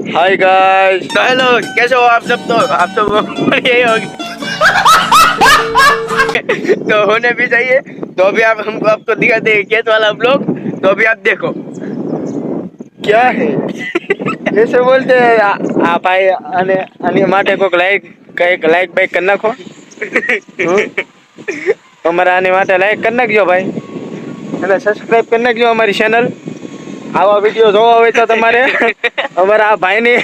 Hi guys तो hello कैसे हो आप सब तो आप सब यही होगी तो होने भी चाहिए तो अभी आप हमको आपको दिखाते हैं खेत वाला ब्लॉग तो अभी आप देखो क्या है ऐसे बोलते हैं આ આ ભાઈ અને આની માટે કોઈક લાઈક કઈક લાઈક બાઈક કરી નાખો હમ? અમારા આની માટે લાઈક કરી નાખજો ભાઈ અને સબસ્ક્રાઇબ કરી નાખજો અમારી ચેનલ આવા વીડિયો જોવા હોય તો તમારે. અમારા આ ભાઈની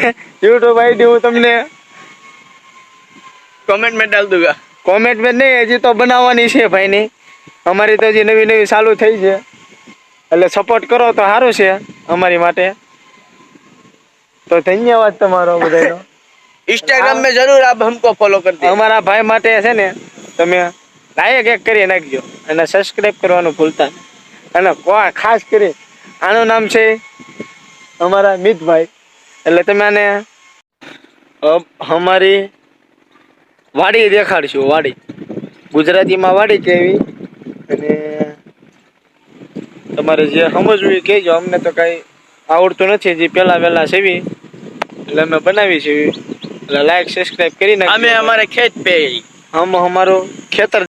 યુટ્યુબ આઈડી હું તમને કોમેન્ટ મેં ડાલ દઉં કોમેન્ટ મેં નહીં હજી તો બનાવવાની છે ભાઈની. અમારી તો હજી નવી નવી ચાલુ થઈ છે. એટલે સપોર્ટ કરો તો સારું છે અમારી માટે. તો ધન્યવાદ તમારો બધાનો. ઇન્સ્ટાગ્રામ મે જરૂર આપ હમકો ફોલો કરજો અમારા ભાઈ માટે છે ને તમે લાયક એક કરી નાખજો અને સબસ્ક્રાઇબ કરવાનું ભૂલતા અને ખાસ કરી આનું નામ છે? અમારા મિતભાઈ. એટલે તમે આને અમારી વાડી દેખાડશું વાડી. ગુજરાતીમાં વાડી કહેવી. અને તમારે જે સમજવું એ કહેજો. અમને તો કાંઈ આવડતું નથી જે પહેલાં વહેલાં સેવી. એટલે અમે બનાવી છે એટલે લાઈક સબસ્ક્રાઇબ કરીને અમે અમારે ખેત પે. હમ અમારું ખેતર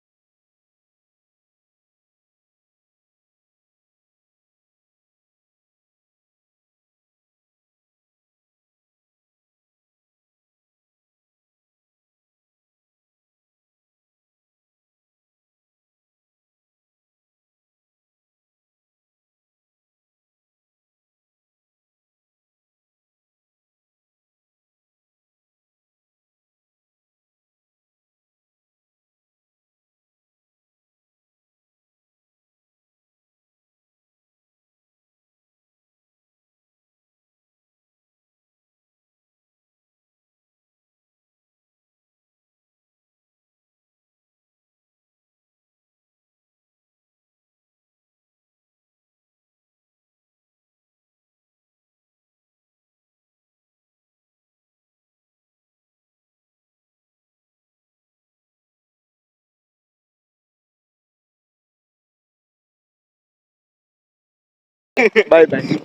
Bye, bye.